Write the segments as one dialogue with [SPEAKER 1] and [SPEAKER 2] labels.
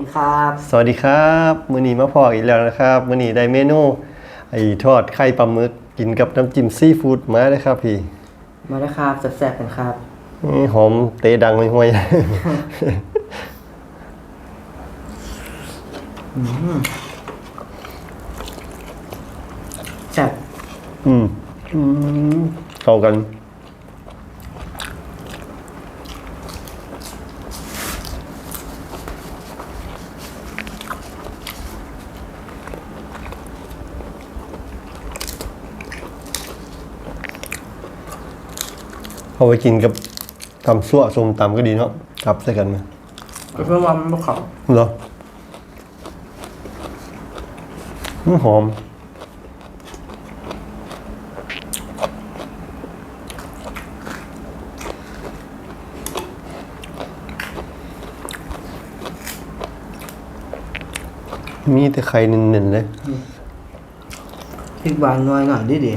[SPEAKER 1] ดีครับ
[SPEAKER 2] สวัสดีครับมื้อนี้มาพออีกแล้วนะครับมื้อนี้ได้เมนูไอ้ทอดไข่ปลาหมึกกินกับน้ำจิ้มซีฟู้ดมาเลยครับพี่
[SPEAKER 1] มาแล้วครับแซ่บๆกันครับ
[SPEAKER 2] นี่หอมเตะดังห่วย
[SPEAKER 1] แซ่บ
[SPEAKER 2] ๆอืมอืมเข้ากัน เอาไปกินกับตำซั่วส้มตำก็ดีเนาะกลับใส่กันไหม
[SPEAKER 1] เพื่อว่ามันบ่เขา
[SPEAKER 2] เหรออืมหอม มีแต่ไข่เน้นๆเลย
[SPEAKER 1] พริกหวานน้อยหน่อยดิดิ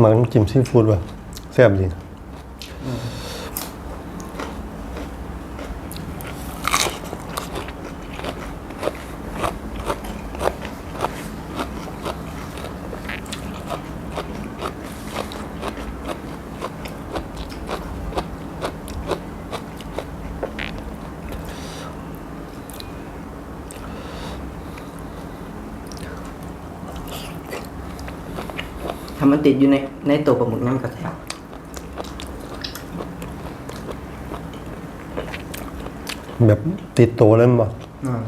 [SPEAKER 2] หมักน้ำจิ้มซีฟู้ดว่ะแซ่บดี
[SPEAKER 1] นะ มันติดอยู่ในในตัวปลาหมึกนั่นก็แซ่บ
[SPEAKER 2] แบบติดโตเลยมั้งบ่
[SPEAKER 1] อืม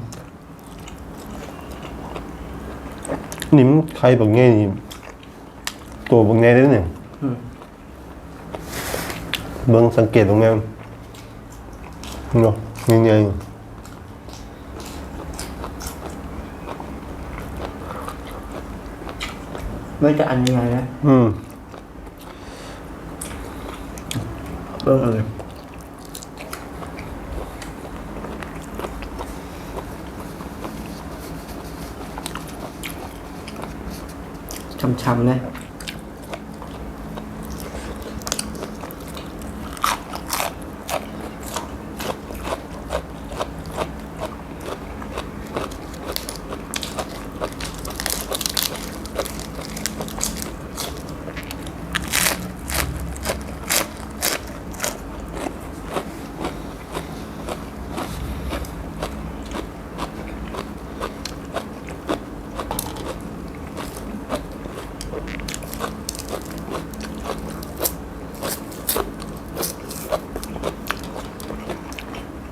[SPEAKER 2] นี่มันไข่บักแง่นี่ตัวบักแง่ได้เนี่ย
[SPEAKER 1] อืม
[SPEAKER 2] เบิ่งสังเกตตรงแม่นเนาะง่าย
[SPEAKER 1] ไม่จะอันยังไงนะ
[SPEAKER 2] อืม
[SPEAKER 1] เบิ่งเออช้ำๆนะ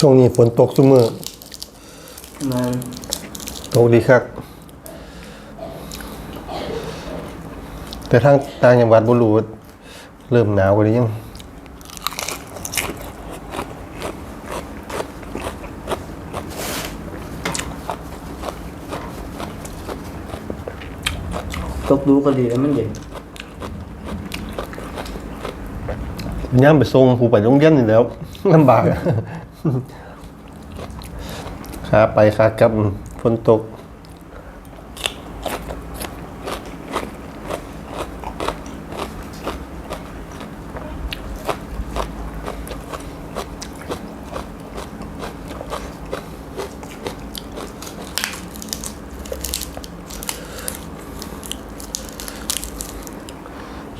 [SPEAKER 2] ช่วงนี้ฝนตกซุมือ
[SPEAKER 1] มัน
[SPEAKER 2] ตกดีครับ แต่ทางต่างจังหวัดบุรูเริ่มหนาวกว่านี้ยัง
[SPEAKER 1] ตกดูก็ดีแล้วมันเย็น
[SPEAKER 2] ย่ามไปส่งผู้ไปโรงเรียนนี่แหล้วลำบาก ขาไปขากลับฝนตก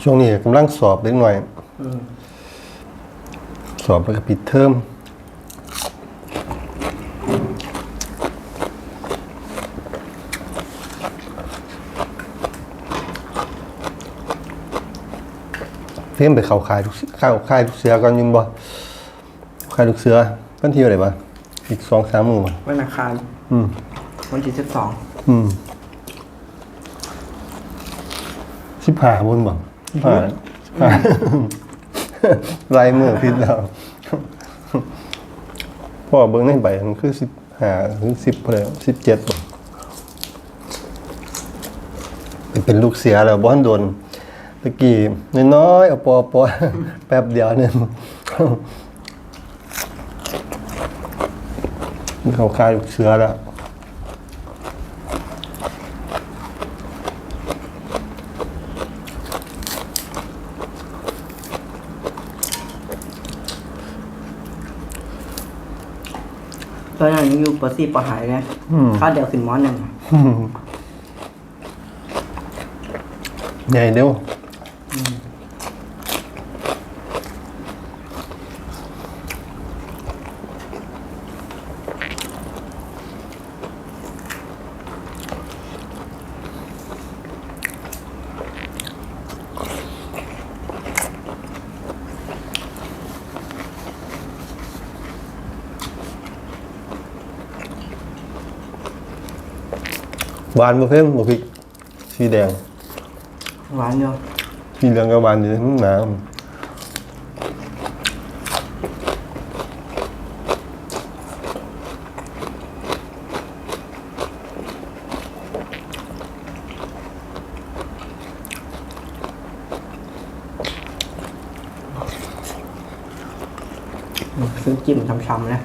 [SPEAKER 2] ช่วงนี้กำลังสอบเล็กหน่อย
[SPEAKER 1] อืม
[SPEAKER 2] สอบแล้วก็ปิดเทอม เพิ่มไปเขาขายทุกเข้าขายทุกเสือก่อนยินบ่ขายทุกเสือวันที่อะไรบ้างอีกสองสามหมู่บ่
[SPEAKER 1] วันอังคาร
[SPEAKER 2] อืม
[SPEAKER 1] วันที่สิบสอง
[SPEAKER 2] อืมสิบห้าบนบ่สิบห้าสิบห้าลายมือผิดแล้วพ่อเบิ้งในใบมันคือสิบห้าถึงสิบเลยสิบเจ็ดเป็นลูกเสียแล้วบ้านโดนตะกี้น้อยๆเอาปอปอแป๊บเดียวเนี่ยเขาคายลูกเสือแล้ว
[SPEAKER 1] ตอนนั้นยังอยู่ปสี่ปหายนะ
[SPEAKER 2] อืม
[SPEAKER 1] ข้าวเดียวขึ้นมอหนึ่ง
[SPEAKER 2] ใหญ่เดียว หวานบ่เพิ่มบ่พริ กสีแดง
[SPEAKER 1] หวานอยู่
[SPEAKER 2] เหลืองกันอยู่หนา
[SPEAKER 1] ซึ่งจิ้มช้ำๆนะ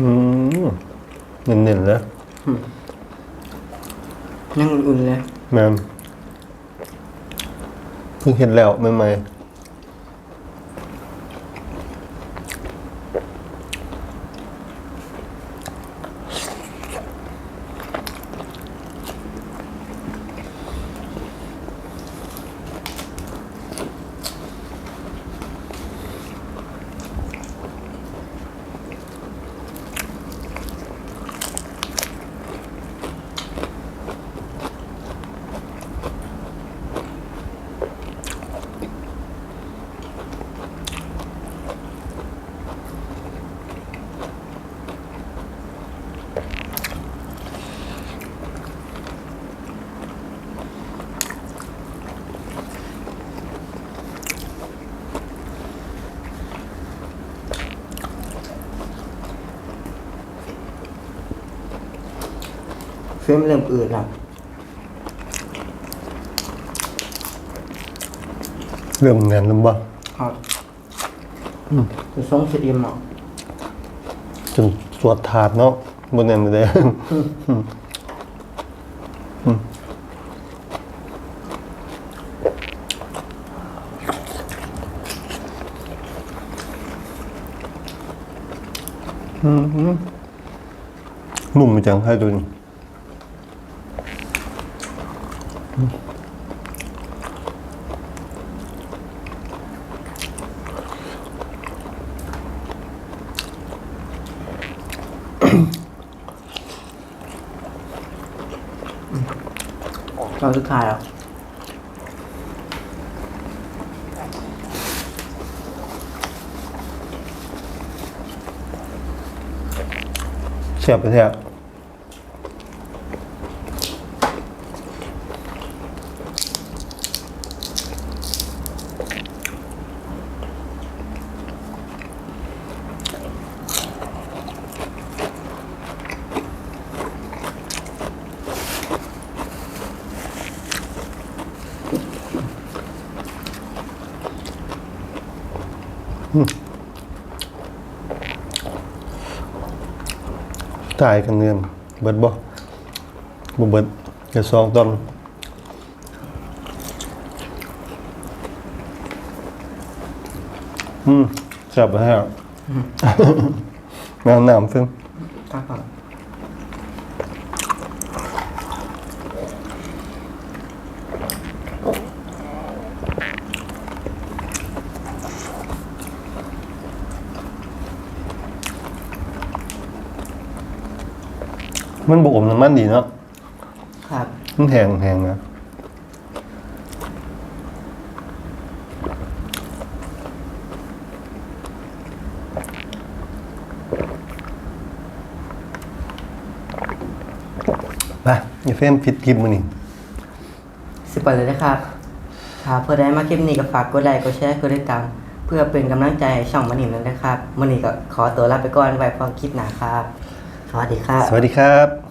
[SPEAKER 2] อืม เน้นๆเลย
[SPEAKER 1] ยังอุ่นๆเลย
[SPEAKER 2] แม่มเพิ่งเห็นแล้วใหม่
[SPEAKER 1] เส้นเริ่มอืดแล้ว
[SPEAKER 2] เรื่มงานลำบาก
[SPEAKER 1] ครับจะสงสิอี่มเนาะ
[SPEAKER 2] จนสวดถาดเนาะบนนั้นเลยหนุ่มจังให้ดูนี่
[SPEAKER 1] ตอนสุดท้ายแล้ว
[SPEAKER 2] เสียบไปแท้ ตายกันเงินเบิดบ่บ่เบิดจะซองตอนอืมเสียบไปแท้แมวน้ำซึ่ง
[SPEAKER 1] ครับผม
[SPEAKER 2] มันบอมน้ำมันดีเนาะ
[SPEAKER 1] ครับ
[SPEAKER 2] มันแหงแหงนะไปอย่าเฟ้มผิดคลิปมือนี่
[SPEAKER 1] สิบไปเลยนะครับถ้าเพื่อได้มาคลิปนี้ก็ฝากกดไลค์กดแชร์กดติดตาม เพื่อเป็นกำลังใจให้ช่องมันนี่นั้นนะครับมันนี่ก็ขอตัวลาไปก่อนไว้พอคลิปหน้าครับ สวัสดีครับ
[SPEAKER 2] สวัสดีครับ